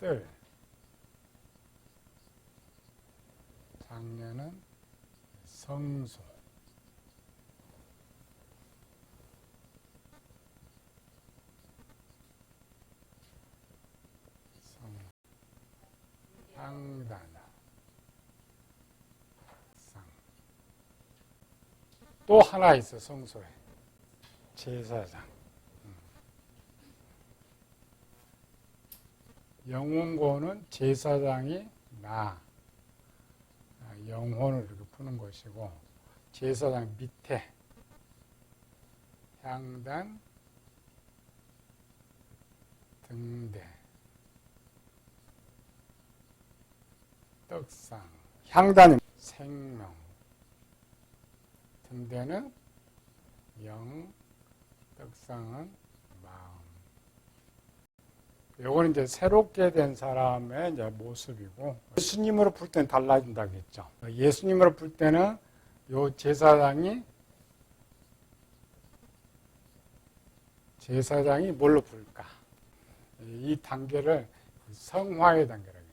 뜰. 장례는 성소. 성. 향단. 상. 또 하나 있어 성소에. 제사장. 영혼고는 제사장이 나. 아, 영혼을 이렇게 푸는 것이고 제사장 밑에 향단 등대. 떡상. 향단은 생명. 등대는 영 떡상은 요거는 이제 새롭게 된 사람의 이제 모습이고 예수님으로 풀 때는 달라진다고 했죠. 예수님으로 풀 때는 요 제사장이 제사장이 뭘로 풀까? 이 단계를 성화의 단계라고 해요.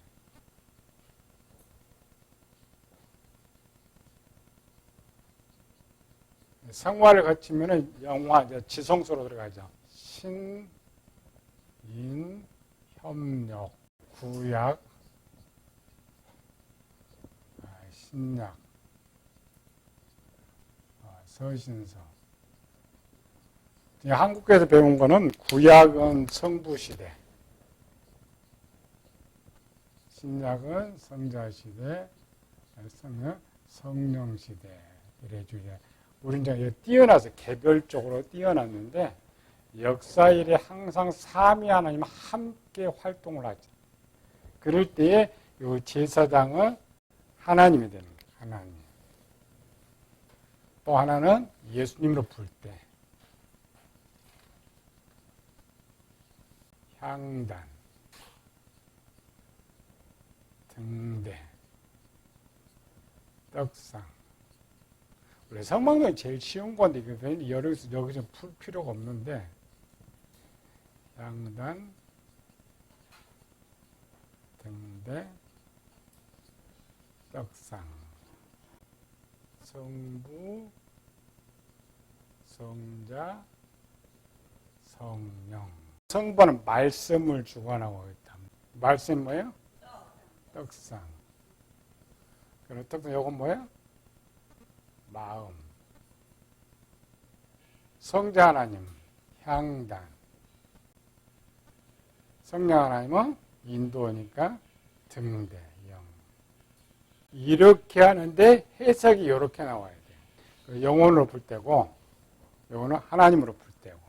성화를 거치면은 영화, 지성소로 들어가죠. 신, 인, 협력, 구약, 아, 신약, 아, 서신서. 한국에서 배운 거는 구약은 성부 시대, 신약은 성자 시대, 성령, 성령 시대 이래 주제. 우리 이제 뛰어나서 개별적으로 뛰어났는데 역사 일에 항상 삼위 하나님 함께 활동을 하죠. 그럴 때에 이 제사장은 하나님이 되는 거예요. 하나님. 또 하나는 예수님으로 부를 때 향단, 등대, 떡상. 원래 성막은 제일 쉬운 건데 여기서 여기서 풀 필요가 없는데 양단, 등대, 떡상, 성부, 성자, 성령. 성부는 말씀을 주관하고 있다. 말씀 뭐예요? 떡상. 그럼 떡상 요건 뭐예요? 마음. 성자 하나님, 향단. 성령 하나님은 인도니까 등대, 영. 이렇게 하는데 해석이 이렇게 나와야 돼요. 영혼으로 풀 때고, 영혼은 하나님으로 풀 때고.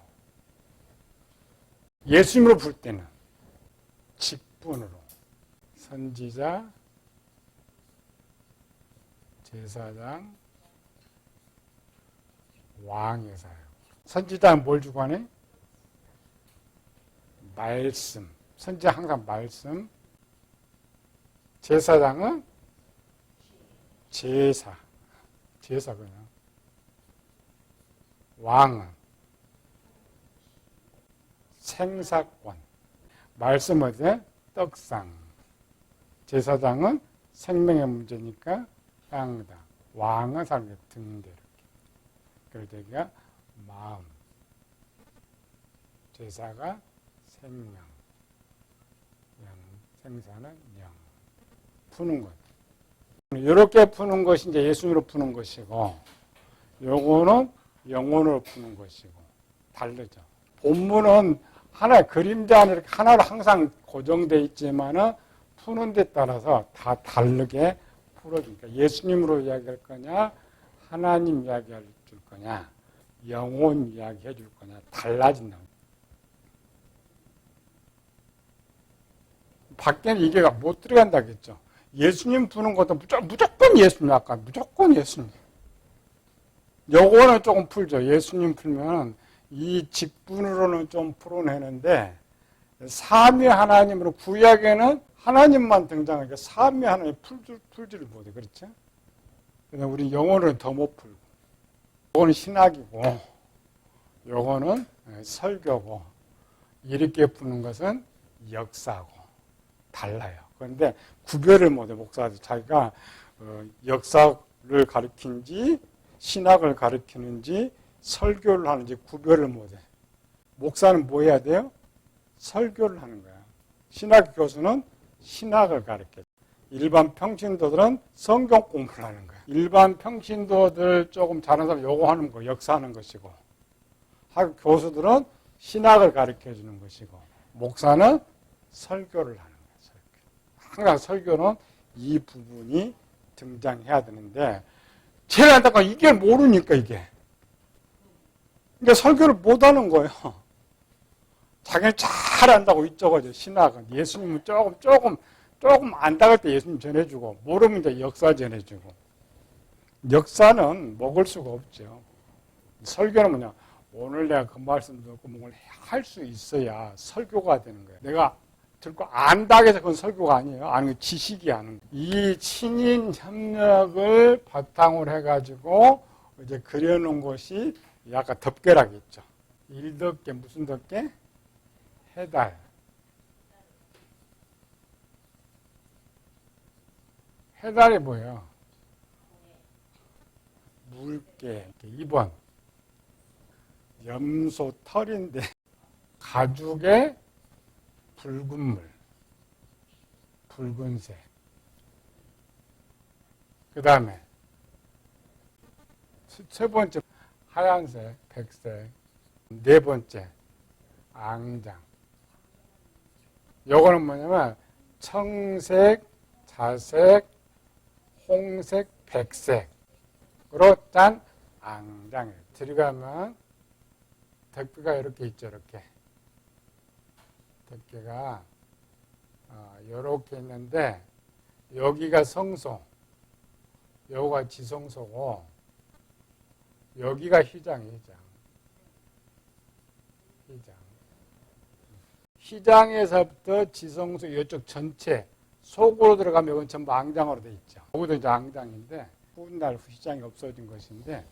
예수님으로 풀 때는 직분으로. 선지자, 제사장, 왕의 사역. 선지자는 뭘 주관해? 말씀. 선지자 항상 말씀. 제사장은 제사. 제사 그냥. 왕은 생사권. 말씀은 이제 떡상. 제사장은 생명의 문제니까 땅이다. 왕은 사람의 등대. 그래서 여기가 마음. 제사가 생명. 영. 생사는 영. 푸는 것. 이렇게 푸는 것이 이제 예수님으로 푸는 것이고, 요거는 영혼으로 푸는 것이고, 다르죠. 본문은 하나의 그림자 안에 이렇게 하나로 항상 고정되어 있지만은 푸는 데 따라서 다 다르게 풀어주니까 예수님으로 이야기할 거냐, 하나님 이야기할 줄 거냐, 영혼 이야기해 줄 거냐, 달라진다. 밖에는 이게 못 들어간다겠죠. 예수님 푸는 것도 무조건 예수님, 아까 무조건 예수님. 요거는 조금 풀죠. 예수님 풀면 이 직분으로는 좀 풀어내는데, 삼위 하나님으로 구약에는 하나님만 등장하니까 삼위 하나님 풀, 풀지를 못해. 그렇죠? 그래서 우리 영어는 더 못 풀고. 요거는 신학이고, 요거는 설교고, 이렇게 푸는 것은 역사고, 달라요. 그런데 구별을 못해 목사들 자기가 어, 역사를 가르치는지 신학을 가르치는지 설교를 하는지 구별을 못해. 목사는 뭐 해야 돼요? 설교를 하는 거야. 신학 교수는 신학을 가르쳐. 일반 평신도들은 성경 공부를 하는 거야. 일반 평신도들 조금 잘하는 사람 요거 하는 거, 역사하는 것이고. 학 교수들은 신학을 가르쳐 주는 것이고. 목사는 설교를 하는. 항상 설교는 이 부분이 등장해야 되는데 제가 안타까 이게 모르니까 이게. 그러니까 설교를 못 하는 거예요. 자기는 잘 안다고 이쪽어죠. 신학은. 예수님은 조금, 조금, 조금 안다고 할때 예수님 전해주고, 모르면 이제 역사 전해주고. 역사는 먹을 수가 없죠. 설교는 뭐냐. 오늘 내가 그 말씀 듣고 뭘할수 있어야 설교가 되는 거예요. 내가 듣고 안다고 해서 그건 설교가 아니에요. 아는 건 지식이 아는. 이 친인 협력을 바탕으로 해가지고 이제 그려놓은 것이 약간 덮개라겠죠. 일덮개, 무슨 덮개? 해달. 해달이 뭐예요? 물개. 2번. 염소 털인데, 가죽의 붉은 물. 붉은색. 그 다음에, 세 번째, 하얀색, 백색. 네 번째, 앙장. 요거는 뭐냐면 청색, 자색, 홍색, 백색으로 짠 앙장을 들어가면 덮개가 이렇게 있죠, 이렇게. 덮개가 어, 이렇게 있는데 여기가 성소, 여기가 지성소고 여기가 휘장이 휘장. 휘장. 휘장에서부터 지성소 이쪽 전체 속으로 들어가면 이건 전부 앙장으로 돼 있죠. 거기도 이제 앙장인데 훗날 휘장이 없어진 것인데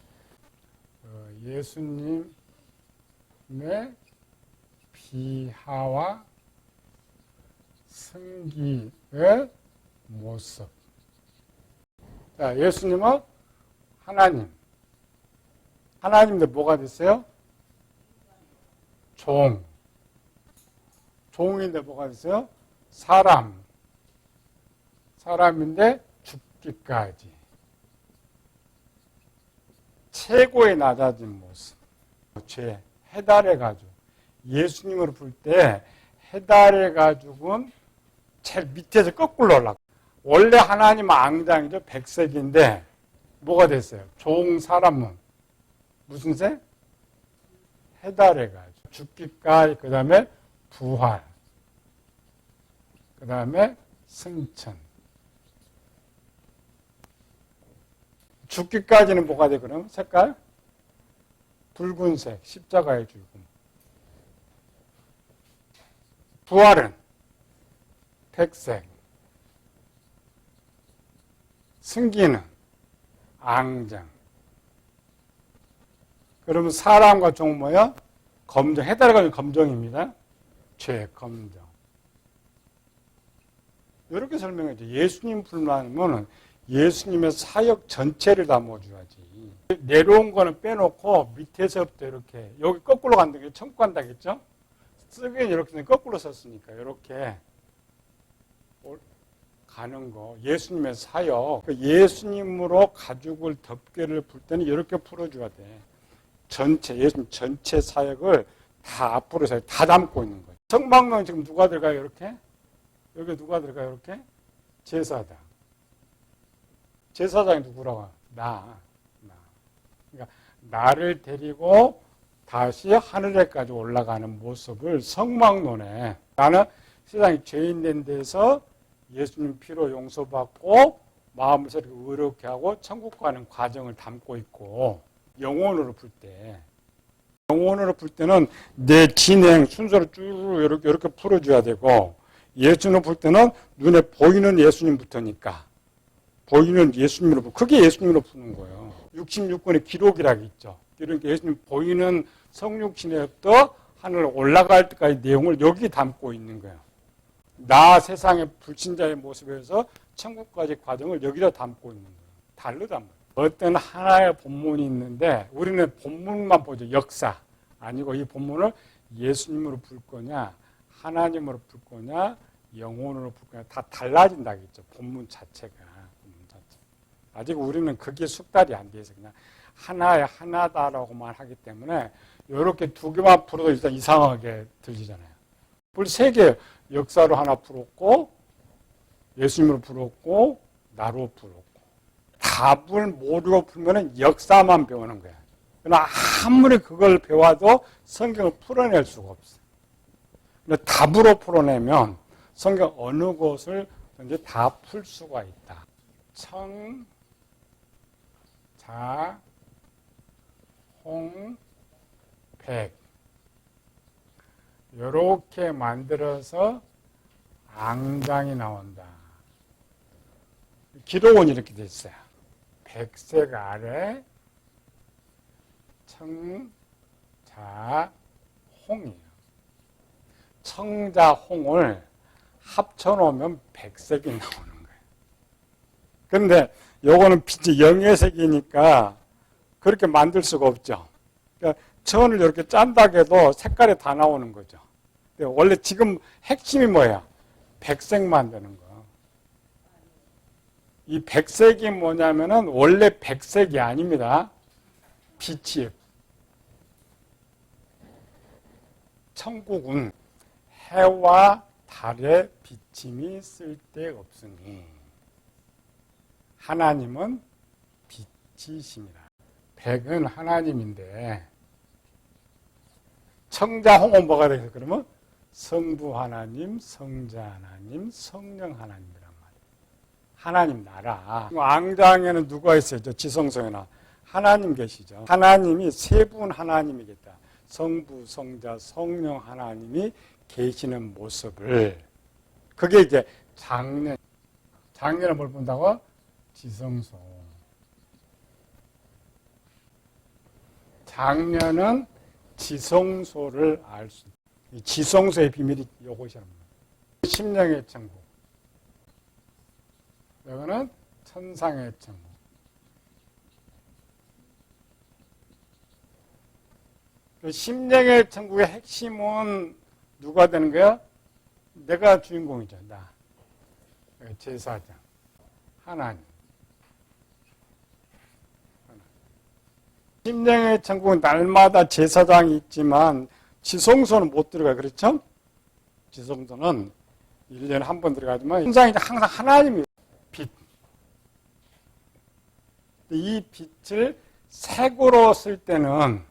어, 예수님의 비하와 승기의 모습. 자, 예수님은 하나님. 하나님인데 뭐가 됐어요? 종. 종인데 뭐가 됐어요? 사람. 사람인데 죽기까지. 최고의 낮아진 모습. 죄. 해달의 가죽. 예수님을 볼때 해달의 가죽은 제일 밑에서 거꾸로 올라가. 원래 하나님 앙장이죠. 백색인데 뭐가 됐어요? 종 사람은 무슨 색? 해달의 가죽. 죽기까지 그 다음에 부활. 그 다음에 승천. 죽기까지는 뭐가 돼, 그럼? 색깔? 붉은색, 십자가의 죽음. 부활은 백색. 승기는 앙장. 그러면 사람과 종 뭐야? 검정. 해달가 검정입니다. 죄, 검정. 이렇게 설명했죠. 예수님 불만은 예수님의 사역 전체를 담아줘야지. 내려온 거는 빼놓고 밑에서부터 이렇게 여기 거꾸로 게 천국 간다겠죠? 쓰기엔 이렇게 거꾸로 썼으니까 이렇게 가는 거 예수님의 사역 그 예수님으로 가죽을 덮개를 풀 때는 이렇게 풀어줘야 돼. 전체 예수님 전체 사역을 다 앞으로 다 담고 있는 거예요. 성방명 지금 누가 들어가요? 이렇게 여기 누가 들어가요? 이렇게 제사장. 제사장이 누구라고? 나. 나. 그러니까 나를 데리고 다시 하늘에까지 올라가는 모습을 성막론에 나는 세상에 죄인 된 데서 예수님 피로 용서받고 마음을 이렇게 의롭게 하고 천국 가는 과정을 담고 있고 영혼으로 풀때 영혼으로 풀 때는 내 진행 순서를 쭉 이렇게 이렇게 풀어줘야 되고 예수님을 볼 때는 눈에 보이는 예수님부터니까 보이는 예수님으로 그게 예수님으로 푸는 거예요. 66권의 기록이라고 있죠. 그러니까 예수님 보이는 성육신에부터 하늘 올라갈 때까지 내용을 여기 담고 있는 거예요. 나 세상의 불신자의 모습에서 천국까지 과정을 여기다 담고 있는 거예요. 다르단 말이에요. 어떤 하나의 본문이 있는데 우리는 본문만 보죠. 역사. 아니고 이 본문을 예수님으로 불 거냐, 하나님으로 불 거냐, 영혼으로 불 거냐 다 달라진다겠죠. 본문 자체가. 본문 자체. 아직 우리는 그게 숙달이 안 돼서 그냥 하나의 하나다라고만 하기 때문에 이렇게 두 개만 풀어도 일단 이상하게 들리잖아요. 우리 세개 역사로 하나 풀었고 예수님으로 풀었고 나로 풀었고 답을 모르고 풀면은 역사만 배우는 거야. 그러나 아무리 그걸 배워도 성경을 풀어낼 수가 없어. 근데 답으로 풀어내면 성경 어느 곳을든지 다풀 수가 있다. 청, 자, 홍, 백. 이렇게 만들어서 앙장이 나온다. 기록은 이렇게 돼 있어요. 백색 아래 청, 자, 홍이에요. 청자, 홍을 합쳐놓으면 백색이 나오는 거예요. 그런데 요거는 빛이 영예색이니까 그렇게 만들 수가 없죠. 그러니까 천을 이렇게 짠다고 해도 색깔이 다 나오는 거죠. 원래 지금 핵심이 뭐야? 백색 만드는 거. 이 백색이 뭐냐면은 원래 백색이 아닙니다. 빛이 천국은 해와 달의 비침이 쓸데없으니 하나님은 빛이십니다. 백은 하나님인데 청자홍은 뭐가 되겠어? 그러면 성부 하나님, 성자 하나님, 성령 하나님이란 말이에요. 하나님 나라. 앙장에는 누가 있어요? 저 지성소에나 하나님 계시죠. 하나님이 세 분 하나님이겠다. 성부, 성자, 성령 하나님이 계시는 모습을 그게 이제 장년. 장년을 뭘 본다고? 지성소. 장년은 지성소를 알 수. 이 지성소의 비밀이 말이에요. 심령의 천국. 여기는 천상의 천국. 그 심령의 천국의 핵심은 누가 되는 거야? 내가 주인공이죠. 나. 제사장. 하나님. 심령의 천국은 날마다 제사장이 있지만 지성소는 못 들어가 그렇죠? 지성소는 1년에 한 번 들어가지만 이제 항상 하나님이 빛. 이 빛을 색으로 쓸 때는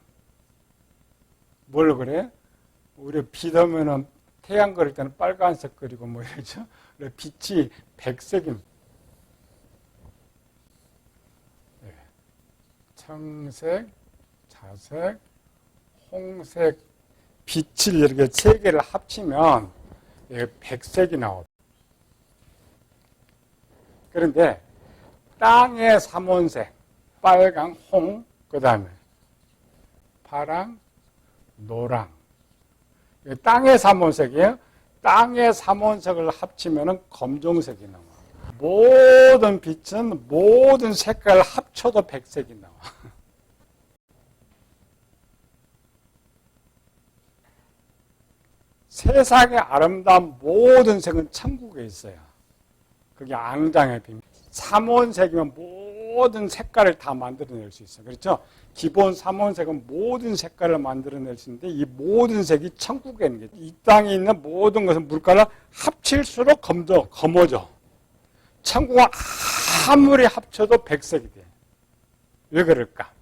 뭘 그래? 우리 빛 오면은 태양 그릴 때는 빨간색 그리고 뭐 이러죠? 빛이 백색입니다. 청색, 자색, 홍색, 빛을 이렇게 세 개를 합치면 백색이 나옵니다. 그런데 땅의 삼원색, 빨강, 홍, 그 다음에 파랑, 노랑. 땅의 삼원색이에요. 땅의 삼원색을 합치면 검정색이 나와. 모든 빛은 모든 색깔을 합쳐도 백색이 나와. 세상의 아름다운 모든 색은 천국에 있어요. 그게 앙장의 비밀. 삼원색이면 모든 색깔을 다 만들어낼 수 있어요. 그렇죠? 기본 삼원색은 모든 색깔을 만들어낼 수 있는데 이 모든 색이 천국에 있는 게이 땅에 있는 모든 것은 물가를 합칠수록 검져, 검어져. 천국은 아무리 합쳐도 백색이 돼. 왜 그럴까?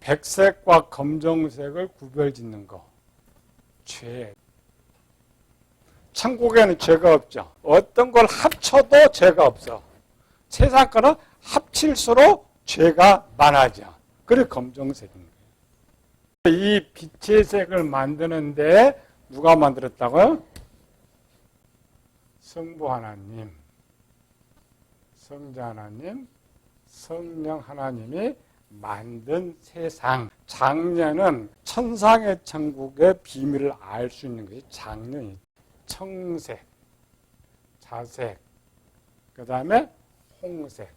백색과 검정색을 구별 짓는 거. 죄. 천국에는 죄가 없죠. 어떤 걸 합쳐도 죄가 없어. 세상 거는 합칠수록 죄가 많아져. 그래 거예요. 이 빛의 색을 만드는데 누가 만들었다고요? 성부 하나님, 성자 하나님, 성령 하나님이 만든 세상. 장년은 천상의 천국의 비밀을 알 수 있는 것이 장년이. 청색, 자색, 그 다음에 홍색,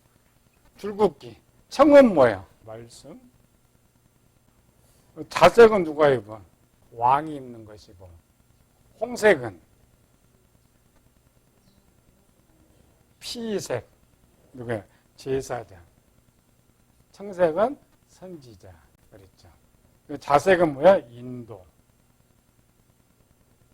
줄긋기. 청은 뭐예요? 말씀. 자색은 누가 입어? 왕이 입는 것이고, 홍색은 피색, 누구야? 제사장. 청색은 선지자. 그랬죠. 그 자색은 뭐야? 인도.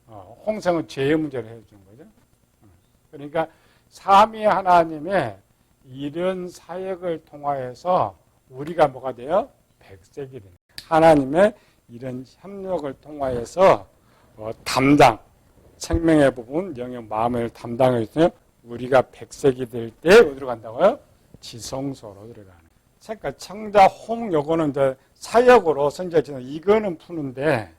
어, 홍색은 죄의 문제를 해준 거죠. 어, 그러니까 삼위 하나님의 이런 사역을 통하여서 우리가 뭐가 돼요? 백색이 되는 하나님의 이런 협력을 통하여서 어, 담당 생명의 부분, 영의 마음을 담당을 해서 우리가 백색이 될 때 어디로 간다고요? 지성소로 들어가는. 그러니까 청자 홍 요거는 이제 사역으로 선지자 이거는 푸는데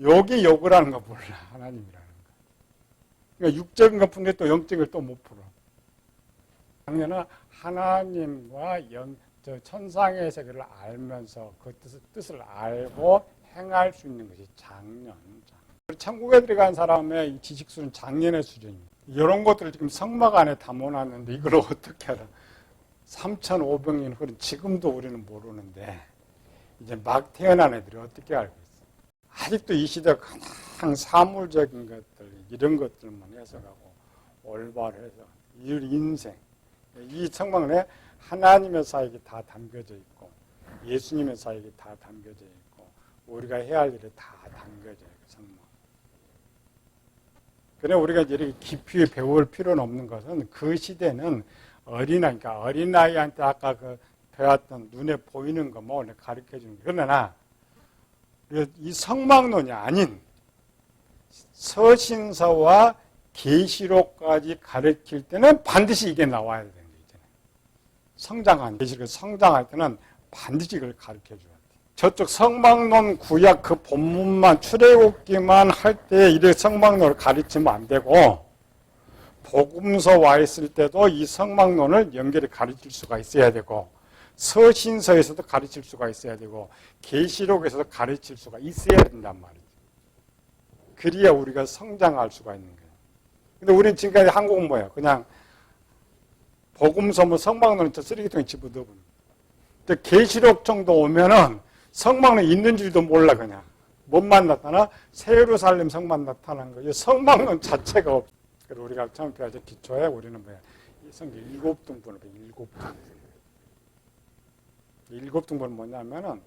여기 요구라는 거 몰라 하나님이라는 거. 그러니까 육적인 거 푸는데 또 영적을 또못 풀어. 작년은 하나님과 영, 저 천상의 세계를 알면서 그 뜻을, 뜻을 알고 행할 수 있는 것이 작년. 천국에 들어간 사람의 이 지식 수는 작년의 수준입니다. 이런 것들을 지금 성막 안에 담아놨는데 이걸 어떻게 알아? 3,500년 흐른 지금도 우리는 모르는데 이제 막 태어난 애들이 어떻게 알고 있어? 아직도 이 시대 가장 사물적인 것들 이런 것들만 해석하고 올바르해서 이 인생 이 성막 안에 하나님의 사역이 다 담겨져 있고 예수님의 사역이 다 담겨져 있고 우리가 해야 할 일이 다 담겨져 있고 성막. 그래 우리가 이렇게 깊이 배울 필요는 없는 것은 그 시대는 어린아이, 그러니까 어린아이한테 아까 그 배웠던 눈에 보이는 것만 가르쳐 주는 거. 그러나 이 성막론이 아닌 서신서와 계시록까지 가르칠 때는 반드시 이게 나와야 되는 거잖아요. 성장한 계시록 성장할 때는 반드시 이걸 가르쳐 줘야 돼. 저쪽 성막론 구약 그 본문만 출애굽기만 할 때 이래 성막론을 가르치면 안 되고 복음서 와 있을 때도 이 성막론을 연결해 가르칠 수가 있어야 되고 서신서에서도 가르칠 수가 있어야 되고 계시록에서도 가르칠 수가 있어야 된단 말이죠. 그래야 우리가 성장할 수가 있는 거예요. 근데 우리는 지금까지 한국은 뭐예요? 그냥 복음서 뭐 성막론은 저 쓰레기통에 집어넣어버려. 근데 계시록 정도 오면은 성막론 있는 줄도 몰라 그냥. 뭔만 나타나? 세루살렘 성만 나타난 거예요. 성막론 자체가 없어. 그리고 우리가 처음 배워서 기초에 우리는 뭐야? 이 성경 일곱 등분을 배 일곱 등분. 일곱 등분은 뭐냐면은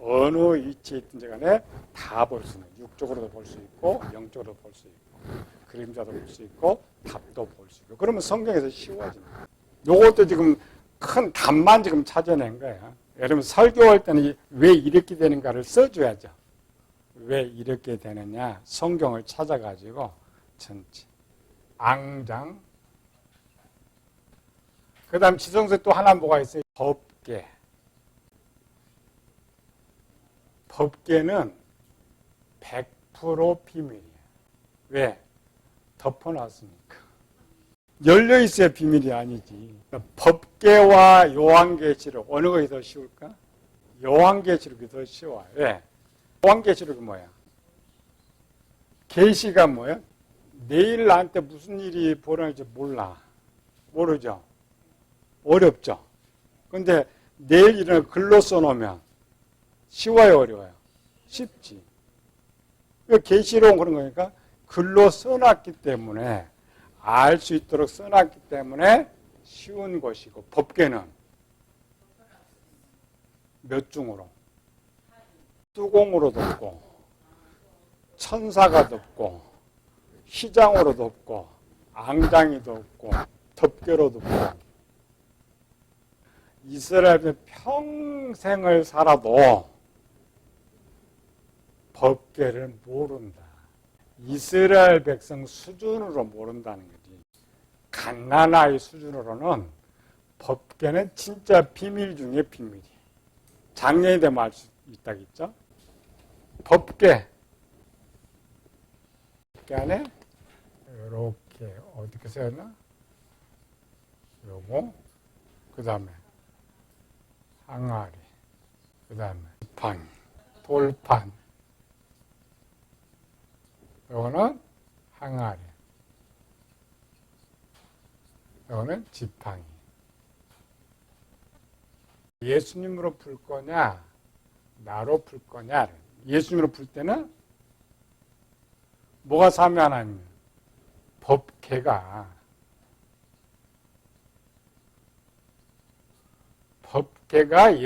어느 위치에 있든지 간에 다 볼수 있는 육적으로도 볼 수 있고 영적으로도 볼 수 있고 그림자도 볼 수 있고 답도 볼 수 있고 그러면 성경에서 쉬워집니다. 요것도 지금 큰 답만 지금 찾아낸 거야. 여러분 설교할 때는 왜 이렇게 되는가를 써줘야죠. 왜 이렇게 되느냐 성경을 찾아가지고 전체 앙장 그 다음 지성서 또 하나 뭐가 있어요? 법계 법계는 100% 비밀이에요. 왜? 덮어놨으니까. 열려 있어야 비밀이 아니지. 법계와 요한계시록 어느 것이 더 쉬울까? 요한계시록이 더 쉬워요. 왜? 요한계시록이 뭐야? 계시가 뭐야? 내일 나한테 무슨 일이 벌어질지 몰라. 모르죠? 어렵죠? 근데 내일 일을 글로 써놓으면 쉬워요, 어려워요? 쉽지. 계시록은 그런 거니까 글로 써놨기 때문에 알 수 있도록 써놨기 때문에 쉬운 것이고 법계는 몇 중으로? 수공으로 덮고 천사가 덮고 시장으로 덮고 앙장이 덮고 덮개로 덮고 이스라엘은 평생을 살아도 법계를 모른다. 이스라엘 백성 수준으로 모른다는 거지. 갓난아이 수준으로는 법계는 진짜 비밀 중에 비밀이에요. 작년이 되면 알 수 있다겠죠? 법계. 법계 안에 이렇게 어떻게 써였나? 요거 그 다음에 항아리 그 다음에 판 돌판 요거는 항아리. 이거는 지팡이. 예수님으로 풀 거냐, 나로 풀 거냐. 예수님으로 풀 때는 뭐가 삼위 하나님? 법계가 법계가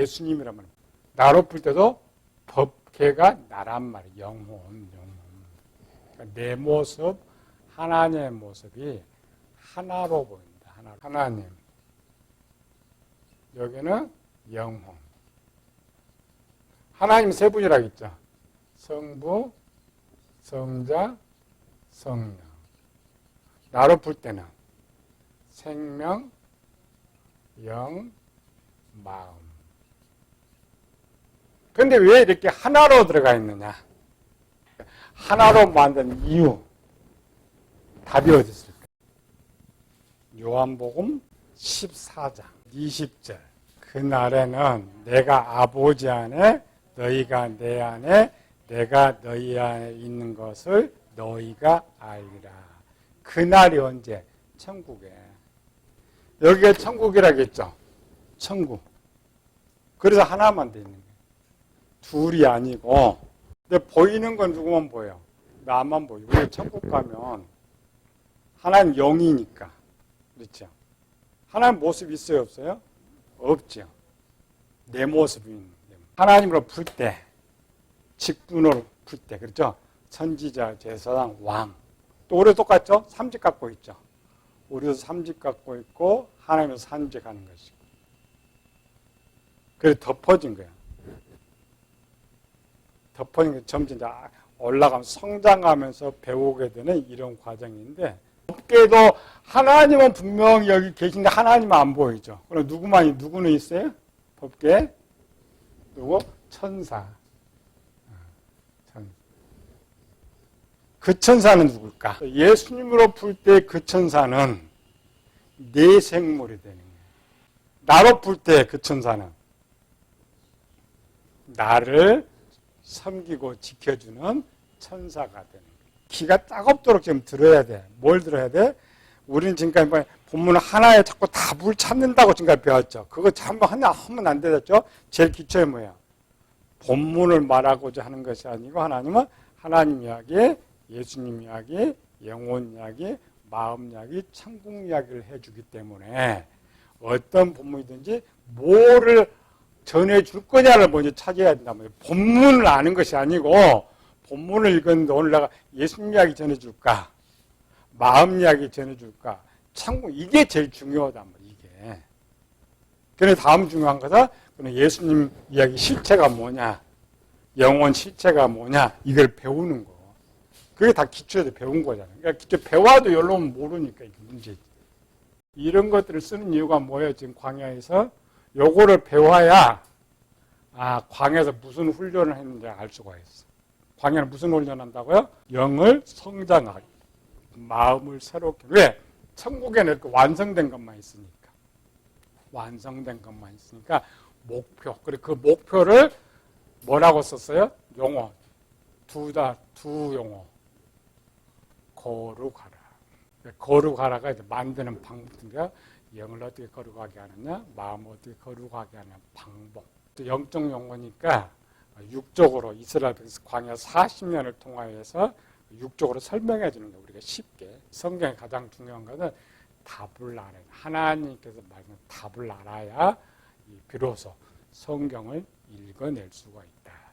말이에요. 나로 풀 때도 법계가 나란 말이에요. 영혼, 영혼. 그러니까 내 모습, 하나님의 모습이 하나로 보인다. 하나. 하나님. 여기는 영혼. 하나님 세 분이라고 했죠. 성부, 성자, 성령. 나로 풀 때는 생명, 영, 마음. 근데 왜 이렇게 하나로 들어가 있느냐? 하나로 만든 이유. 답이 어디 있을까? 요한복음 14장 20절. 그날에는 내가 아버지 안에 너희가 내 안에 내가 너희 안에 있는 것을 너희가 알리라. 그날이 언제? 천국에. 여기가 천국이라겠죠. 천국. 그래서 하나만 돼 있는 거예요. 둘이 아니고. 근데 보이는 건 누구만 보여? 나만 보여. 우리 천국 가면 하나님 영이니까. 그렇죠? 하나님 모습 있어요, 없어요? 없죠. 내 모습이. 하나님으로 풀 때, 직분으로 풀 때, 그렇죠? 선지자, 제사장, 왕. 또 우리 똑같죠? 삼직 갖고 있죠. 우리도 삼직 갖고 있고 하나님은 산직하는 것이고. 그래서 덮어진 거야. 덮어진 게 점점 이제 올라가면서 성장하면서 배우게 되는 이런 과정인데 법계도 하나님은 분명히 여기 계신데 하나님은 안 보이죠. 그럼 누구만 누구는 있어요? 법계 누구? 천사. 천. 그 천사는 누굴까? 예수님으로 풀 때 그 천사는 내 생물이 되는 거예요. 나로 풀 때 그 천사는 나를 섬기고 지켜주는 천사가 되는 거예요. 기가 따갑도록 지금 들어야 돼. 뭘 들어야 돼? 우리는 지금까지 뭐 본문 하나에 자꾸 답을 찾는다고 지금까지 배웠죠. 그거 전부 하나 하면 안 되겠죠? 제일 기초에 뭐야? 본문을 말하고자 하는 것이 아니고 하나님은 하나님 이야기, 예수님 이야기, 영혼 이야기, 마음 이야기, 천국 이야기를 해주기 때문에 어떤 본문이든지 뭐를 전해줄 거냐를 먼저 찾아야 말이에요. 본문을 아는 것이 아니고 본문을 읽었는데 오늘 내가 예수님 이야기 전해줄까? 마음 이야기 전해줄까? 천국 이게 제일 중요하단 말이에요. 이게. 그래 다음 중요한 것은 예수님 이야기 실체가 뭐냐? 영혼 실체가 뭐냐? 이걸 배우는 거. 그게 다 기초에서 배운 거잖아요. 그러니까 기초 배워도 열로면 모르니까 이게 문제지. 이런 것들을 쓰는 이유가 뭐예요? 지금 광야에서 요거를 배워야 아 광야에서 무슨 훈련을 했는지 알 수가 있어. 광야는 무슨 훈련한다고요? 영을 성장하기, 마음을 새롭게. 왜? 천국에는 이렇게 완성된 것만 있으니까. 완성된 것만 있으니까 목표. 그리고 그 목표를 뭐라고 썼어요? 용어. 두다, 두 용어. 거룩하라. 거룩하라가 이제 만드는 방법인가 영을 어떻게 거룩하게 하느냐, 마음을 어떻게 거룩하게 하는 방법. 또 영적 용어니까 육적으로 이스라엘 광야 40년을 통하여서 육적으로 설명해 주는 거 우리가 쉽게 성경의 가장 중요한 것은 답을 알아야 하나님께서 말하는 답을 알아야 비로소 성경을 읽어낼 수가 있다.